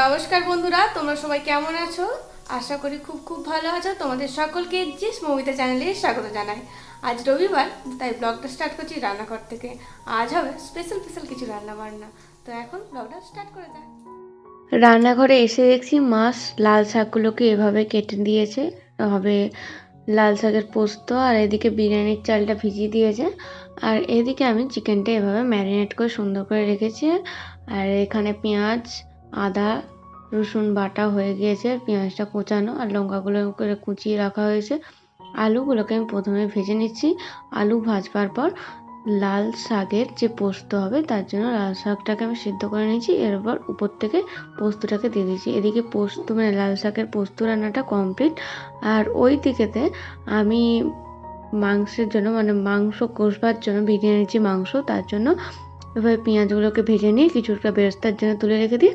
নমস্কার বন্ধুরা, তোমরা সবাই কেমন আছো? আশা করি খুব খুব ভালো আছো। তোমাদের সকলকে জিস মমিতা চ্যানেলে স্বাগত জানাই। আজ রবিবার, তাই ব্লগটা স্টার্ট করছি রান্নাঘর থেকে। আজ হবে স্পেশাল স্পেশাল কিছু রান্না বান্না তো এখন ব্লগটা স্টার্ট করে যায় রান্নাঘরে এসে দেখছি মাছ লাল শাকগুলোকে এভাবে কেটে দিয়েছে। হবে লাল শাকের পোস্ত আর এদিকে বিরিয়ানির চালটা ভিজিয়ে দিয়েছে। আর এদিকে আমি চিকেনটা এভাবে ম্যারিনেট করে সুন্দর করে রেখেছি। আর এখানে পেঁয়াজ আদা, রসুন বাটা হয়ে গিয়েছে, পেঁয়াজটা কোচানো আর লঙ্কাগুলো করে কুচিয়ে রাখা হয়েছে। আলুগুলোকে আমি প্রথমে ভেজে নিচ্ছি। আলু ভাজবার পর লাল শাকের যে পোস্ত হবে, তার জন্য লাল শাকটাকে আমি সিদ্ধ করে নিয়েছি। এরপর উপর থেকে পোস্তটাকে দিয়ে দিয়েছি এদিকে পোস্ত মানে লাল শাকের পোস্ত রান্নাটা কমপ্লিট। আর ওই দিকেতে আমি মাংসের জন্য মানে মাংস কষবার জন্য ভেজে নিয়েছি মাংস। তার জন্য এভাবে পেঁয়াজগুলোকে ভেজে নিয়ে কিছুটা বেরেস্তার জন্য তুলে রেখে দিই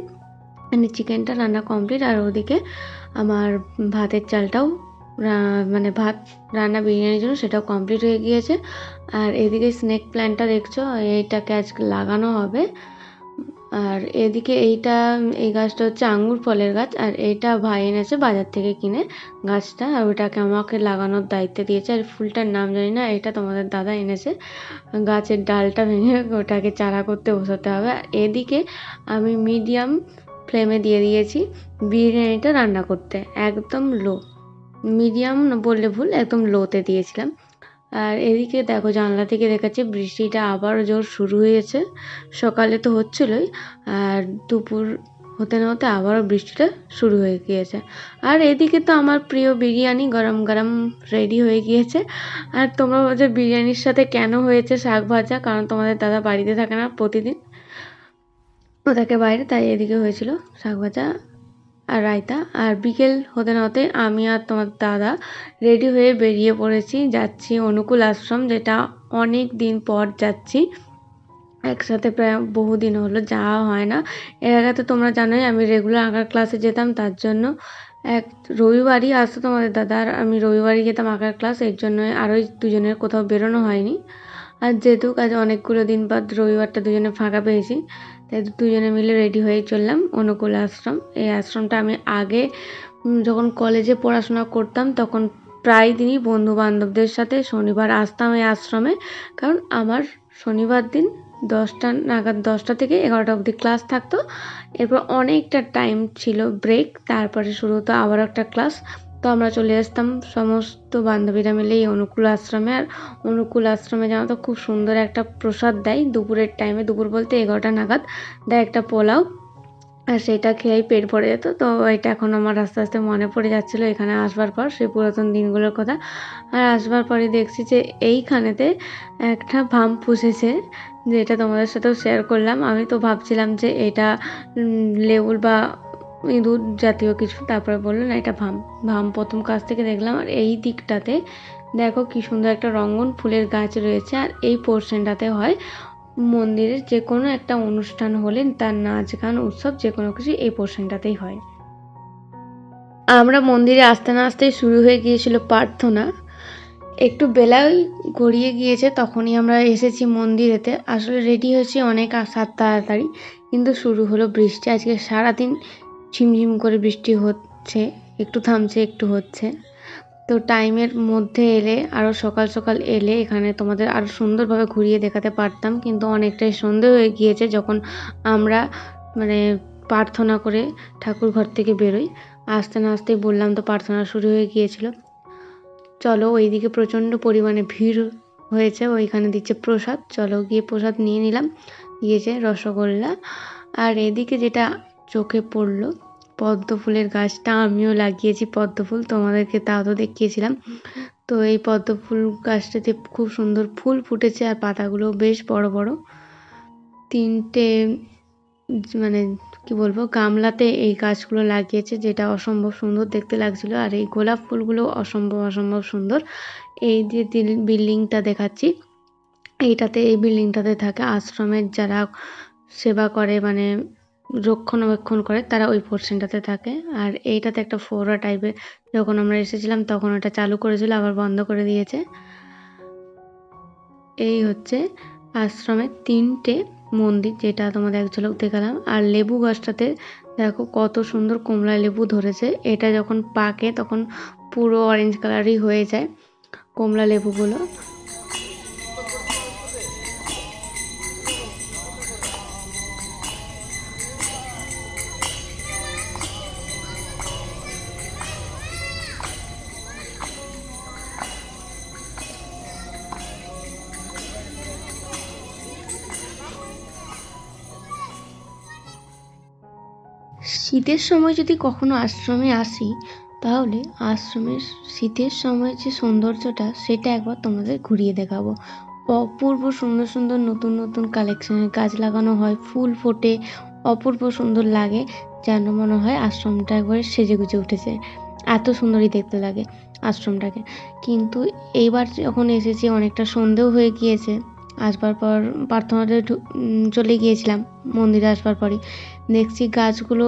মানে চিকেনটা রান্না কমপ্লিট আর ওদিকে আমার ভাতের চালটাও মানে ভাত রান্না বিরিয়ানির জন্য সেটাও কমপ্লিট হয়ে গিয়েছে। আর এদিকে স্নেক প্ল্যান্টটা দেখছ এইটাকে আজকে লাগানো হবে। আর এদিকে এইটা, এই গাছটা হচ্ছে আঙুর ফলের গাছ, আর এইটা ভাই এনেছে বাজার থেকে কিনে গাছটা, আর ওটাকে আমাকে লাগানোর দায়িত্ব দিয়েছে। আর ফুলটার নাম জানি না, এটা তোমাদের দাদা এনেছে। গাছের ডালটা ভেঙে ওটাকে চারা করতে বসাতে হবে। আর এদিকে আমি মিডিয়াম ফ্লেমে দিয়ে দিয়েছি বিরিয়ানিটা রান্না করতে, একদম লো। মিডিয়াম বললে ভুল, একদম লোতে দিয়েছিলাম। আর এদিকে দেখো, জানলা থেকে দেখাচ্ছে বৃষ্টিটা আবার জোর শুরু হয়েছে। সকালে তো হচ্ছিলোই, আর দুপুর হতে না হতে আবারও বৃষ্টিটা শুরু হয়ে গিয়েছে। আর এদিকে তো আমার প্রিয় বিরিয়ানি গরম গরম রেডি হয়ে গিয়েছে। আর তোমরা বলছো বিরিয়ানির সাথে কেন হয়েছে শাক ভাজা? কারণ তোমাদের দাদা বাড়িতে থাকে না প্রতিদিন। থাকে বাইরে, তাই এদিকে হয়েছিল শাক ভাজা আর রায়তা। আর বিকেল হতে না হতে আমি আর তোমার দাদা রেডি হয়ে বেরিয়ে পড়েছি। যাচ্ছি অনুকূল আশ্রম, যেটা অনেক দিন পর যাচ্ছি। একসাথে প্রায় বহুদিন হলো, যাওয়া হয় না। এর আগে তো তোমরা জানোই, আমি রেগুলার আঁকার ক্লাসে যেতাম, তার জন্য এক রবিবারই আসতো তোমাদের দাদা, আর আমি রবিবারই যেতাম আঁকার ক্লাস এর জন্য আর ওই দুজনের কোথাও বেরোনো হয়নি। আর যেহেতু আজ অনেকগুলো দিন বাদ, রবিবারটা দুজনে ফাঁকা পেয়েছি। তাই দুজনে মিলে রেডি হয়ে চললাম অনুকূল আশ্রম। এই আশ্রমটা আমি আগে যখন কলেজে পড়াশোনা করতাম, তখন প্রায় দিনই বন্ধু বান্ধবদের সাথে শনিবার আসতাম এই আশ্রমে। কারণ আমার শনিবার দিন দশটা নাগাদ, দশটা থেকে এগারোটা অবধি ক্লাস থাকতো। এরপর অনেকটা টাইম ছিল ব্রেক তারপরে শুরু হতো আবার একটা ক্লাস তো আমরা চলে আসতাম। সমস্ত বান্ধবীরা মিলে এই অনুকূল আশ্রমে। আর অনুকূল আশ্রমে জানো তো খুব সুন্দর একটা প্রসাদ দেয়। দুপুরের টাইমে দুপুর বলতে এগারোটা নাগাদ দেয় একটা পোলাও। আর সেটা খেয়েই পেট ভরে যেত। তো এটা এখন আমার আস্তে আস্তে মনে পড়ে যাচ্ছিল এখানে আসবার পর, সেই পুরাতন দিনগুলোর কথা। আর আসবার পরে দেখছি যে এইখানেতে একটা ভাম পুষেছে, যেটা তোমাদের সাথেও শেয়ার করলাম। আমি তো ভাবছিলাম যে এটা লেবুর বা ইঁদুর জাতীয় কিছু, তারপরে বলল, না, এটা ভাম ভাম, প্রথম কাছ থেকে দেখলাম, আর এই দিকটাতে দেখো কি সুন্দর একটা রঙ্গন, ফুলের গাছ রয়েছে, আর এই পোর্শনটাতে হয় মন্দিরের যে কোনো একটা অনুষ্ঠান হলে তার নাচ গান, উৎসব যে কোনো কিছু এই পোর্শনটাতেই হয়। আমরা মন্দিরে আসতে না আসতেই শুরু হয়ে গিয়েছিল প্রার্থনা। একটু বেলায় গড়িয়ে গিয়েছে, তখনই আমরা এসেছি মন্দিরেতে। আসলে রেডি হয়েছি অনেক সাত তাড়াতাড়ি, কিন্তু শুরু হলো বৃষ্টি। আজকে সারাদিন ঝিমঝিম করে বৃষ্টি হচ্ছে, একটু থামছে, একটু হচ্ছে। তো টাইমের মধ্যে এলে আরও সকাল সকাল এলে এখানে তোমাদের আরও সুন্দরভাবে ঘুরিয়ে দেখাতে পারতাম, কিন্তু অনেকটাই সন্ধে হয়ে গিয়েছে যখন আমরা মানে প্রার্থনা করে ঠাকুর ঘর থেকে বেরোই। আসতে না আসতেই বললাম তো প্রার্থনা শুরু হয়ে গিয়েছিল। চলো ওইদিকে প্রচণ্ড পরিমাণে ভিড় হয়েছে, ওইখানে দিচ্ছে প্রসাদ। চলো গিয়ে প্রসাদ নিয়ে নিলাম, দিয়েছে রসগোল্লা। আর এদিকে যেটা চোখে পড়ল পদ্ম ফুলের গাছটা আমিও লাগিয়েছি পদ্ম ফুল তোমাদেরকে তাও তো দেখিয়েছিলাম। তো এই পদ্ম ফুল গাছটাতে খুব সুন্দর ফুল ফুটেছে আর পাতাগুলো বেশ বড় বড়। তিনটে মানে কি বলব, গামলাতে এই গাছগুলো লাগিয়েছে যেটা অসম্ভব সুন্দর দেখতে লাগছিল আর এই গোলাপ ফুলগুলো অসম্ভব অসম্ভব সুন্দর। এই যে বিল্ডিংটা দেখাচ্ছি, এইটাতে এই বিল্ডিংটাতে থাকে আশ্রমের যারা সেবা করে মানে রক্ষণাবেক্ষণ করে, তারা ওই পোর্শনটাতে থাকে। আর এইটাতে একটা ফোরা টাইপের যখন আমরা এসেছিলাম, তখন ওটা চালু করেছিল, আবার বন্ধ করে দিয়েছে। এই হচ্ছে আশ্রমের তিনটে মন্দির, যেটা তোমাদের এক ঝলক দেখালাম। আর লেবু গাছটাতে দেখো কত সুন্দর কমলা লেবু ধরেছে। এটা যখন পাকে, তখন পুরো অরেঞ্জ কালারই হয়ে যায় কমলা লেবুগুলো। শীতের সময় যদি কখনো আশ্রমে আসি, তাহলে আশ্রমের শীতের সময় যে সৌন্দর্যটা, সেটা একবার তোমাদের ঘুরিয়ে দেখাবো। অপূর্ব সুন্দর সুন্দর নতুন নতুন কালেকশনের গাছ লাগানো হয়, ফুল ফোটে, অপূর্ব সুন্দর লাগে, যেন মনে হয় আশ্রমটা একবারে সেজে গুজে উঠেছে। এত সুন্দরই দেখতে লাগে আশ্রমটাকে। কিন্তু এইবার যখন এসেছি, অনেকটা সন্ধেও হয়ে গিয়েছে। আসবার পর প্রার্থনাতে চলে গিয়েছিলাম মন্দিরে আসবার পরই। দেখছি গাছগুলো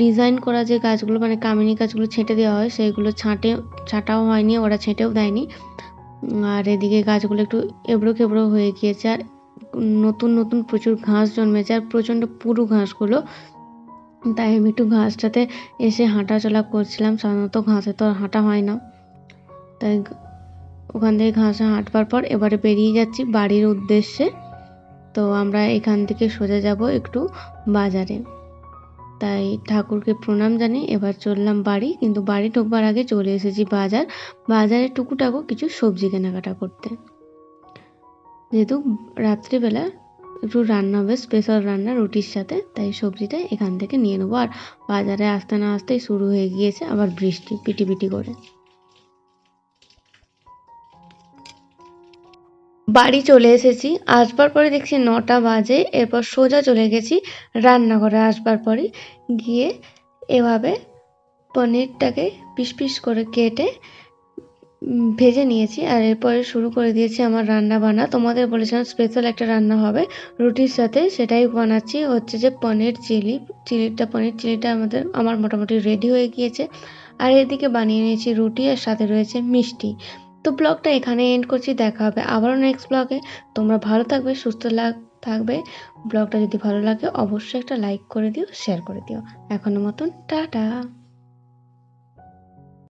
ডিজাইন করা যে গাছগুলো মানে কামিনী গাছগুলো ছেঁটে দেওয়া হয় সেইগুলো ছাঁটে, ছাঁটাও হয়নি, ওরা ছেঁটেও দেয়নি। আর এদিকে গাছগুলো একটু এবড়ো খেবড়ো হয়ে গিয়েছে, আর নতুন নতুন প্রচুর ঘাস জন্মেছে, আর প্রচণ্ড পুরু ঘাসগুলো। তাই আমি একটু ঘাসটাতে এসে হাঁটাচলা করছিলাম, সাধারণত ঘাসে তো আর হাঁটা হয় না। তাই ওখান থেকে ঘাসে হাঁটবার পর এবারে বেরিয়ে যাচ্ছি বাড়ির উদ্দেশ্যে। তো আমরা এখান থেকে সোজা যাব একটু বাজারে। তাই ঠাকুরকে প্রণাম জানিয়ে এবার চললাম বাড়ি। কিন্তু বাড়ি ঢুকবার আগে চলে এসেছি বাজার। বাজারে টুকুটাকু কিছু সবজি কেনাকাটা করতে। যেহেতু রাত্রিবেলা একটু রান্না হবে স্পেশাল রান্না রুটির সাথে, তাই সবজিটা এখান থেকে নিয়ে নেব। আর বাজারে আসতে না আসতেই শুরু হয়ে গিয়েছে আবার বৃষ্টি পিটি পিটি করে। বাড়ি চলে এসেছি। আসবার পরে দেখছি নটা বাজে, এরপর সোজা চলে গেছি রান্নাঘরে আসবার পরে। গিয়ে এভাবে পনিরটাকে পিস পিস করে কেটে ভেজে নিয়েছি। আর এরপরে শুরু করে দিয়েছি আমার রান্না বান্না। তোমাদের বলেছিলাম স্পেশাল একটা রান্না হবে, রুটির সাথে সেটাই বানাচ্ছি। হচ্ছে যে পনির চিলি, চিলিটা, পনির চিলিটা আমাদের, আমার মোটামুটি রেডি হয়ে গিয়েছে। আর এদিকে বানিয়ে নিয়েছি রুটি আর সাথে রয়েছে মিষ্টি। তো ব্লগটা এখানে এন্ড করছি, দেখা হবে আবারও নেক্সট ব্লগে তোমরা ভালো থাকবে, সুস্থ থাকবে। ব্লগটা যদি ভালো লাগে, অবশ্যই একটা লাইক করে দিও শেয়ার করে দিও। এখনও মতন, টাটা!